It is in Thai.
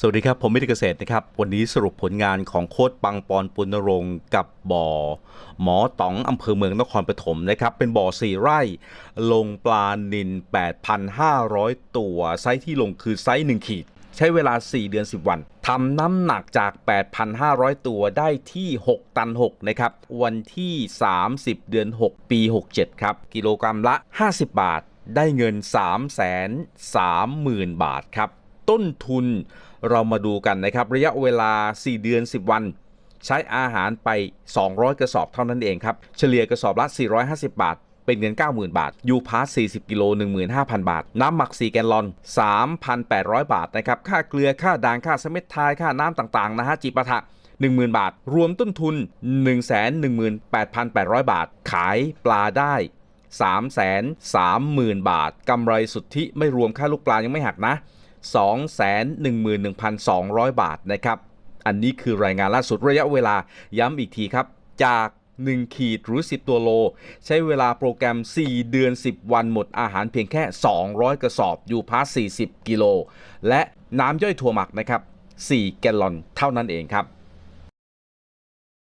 สวัสดีครับ ผมมิตรเกษตรนะครับ วันนี้สรุปผลงานของโค้ดปังปอนปุณรงค์กับบ่อ หมอต๋องอำเภอเมืองนครปฐมนะครับ เป็นบ่อ4ไร่ ลงปลานิน 8,500 ตัว ไซส์ที่ลงคือไซส์1ขีด ใช้เวลา 4 เดือน 10 วันทำน้ำหนักจาก 8,500 ตัวได้ที่ 6 ตัน 6 นะครับ วันที่ 30 เดือน 6 ปี 67 ครับ กิโลกรัมละ 50 บาท ได้เงิน 3 3 0 0 0 0 บาทครับ ต้นทุนเรามาดูกันนะครับ ระยะเวลา 4 เดือน 10 วัน ใช้อาหารไป 200 กระสอบเท่านั้นเองครับ เฉลี่ยกระสอบละ 450 บาท เป็นเงิน 90,000 บาท ยูพาร์40 กิโล 15,000 บาท น้ำหมัก 4 แกลลอน 3,800 บาทนะครับ ค่าเกลือ ค่าด่าง ค่าสเม็ดทาย ค่าน้ำต่าง ๆ นะฮะ จิปาถะ10,000 บาท รวมต้นทุน 118,800 บาท ขายปลาได้330,000 บาท กำไรสุทธิไม่รวมค่าลูกปลายังไม่หักนะ 211,200 บาทนะครับ อันนี้คือรายงานล่าสุดระยะเวลาย้ำอีกทีครับ จาก 1 ขีดหรือ 10 ตัวโล ใช้เวลาโปรแกรม 4 เดือน 10 วันหมดอาหารเพียงแค่ 200 กระสอบ อยู่พาส40 กิโล และน้ำย่อยถั่วหมักนะครับ 4 แกลลอนเท่านั้นเองครับ